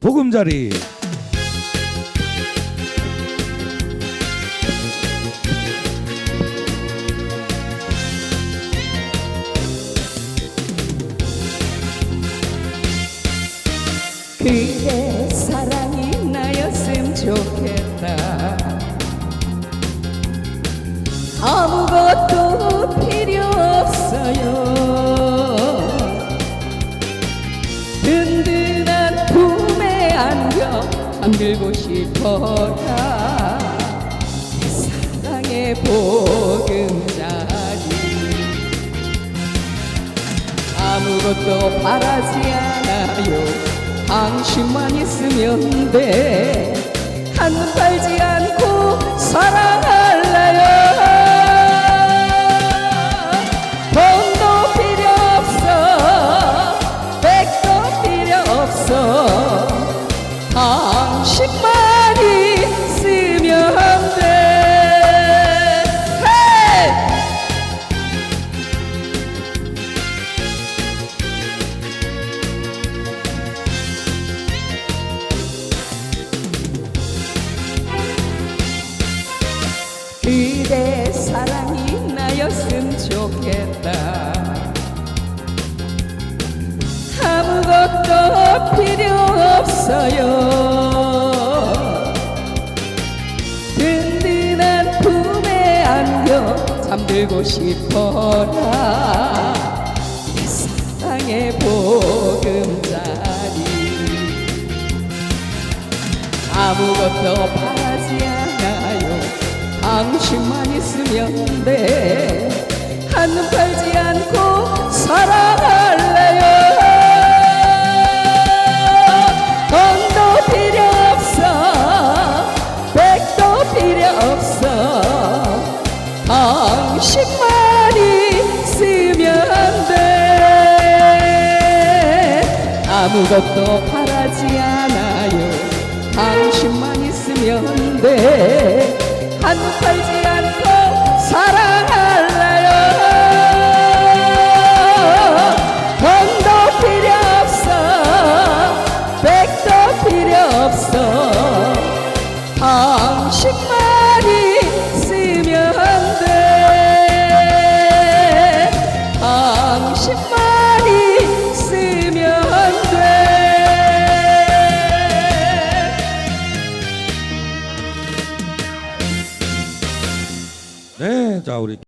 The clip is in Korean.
보금자리. 그대 사랑이 나였음 좋겠다. 아무것도 필요 없어요. 품에 안겨 잠들고 싶어라. 내 사랑의 보금자리. 아무것도 바라지 않아요. 당신만 있으면 돼. 한눈 팔지 않고 사랑할래요? 돈도 필요 없어. 백도 필요 없어 당신만 있으면 돼 헤이! 그대 사랑이 나였음 좋겠다 아무것도 필요 없어요. 든든한 품에 안겨 잠들고 싶어라. 내 사랑의 보금자리. 아무것도 바라지 않아요. 당신만 있으면 돼 필요 없어. 당신만 있으면 돼. 아무것도 바라지 않아요. 당신만 있으면 돼. 한눈 팔지 않고 사랑할래요? 돈도 필요 없어. 백도 필요 없어. 당 신만 있으면 돼. 당신만 있으면 돼. 네, 자 우리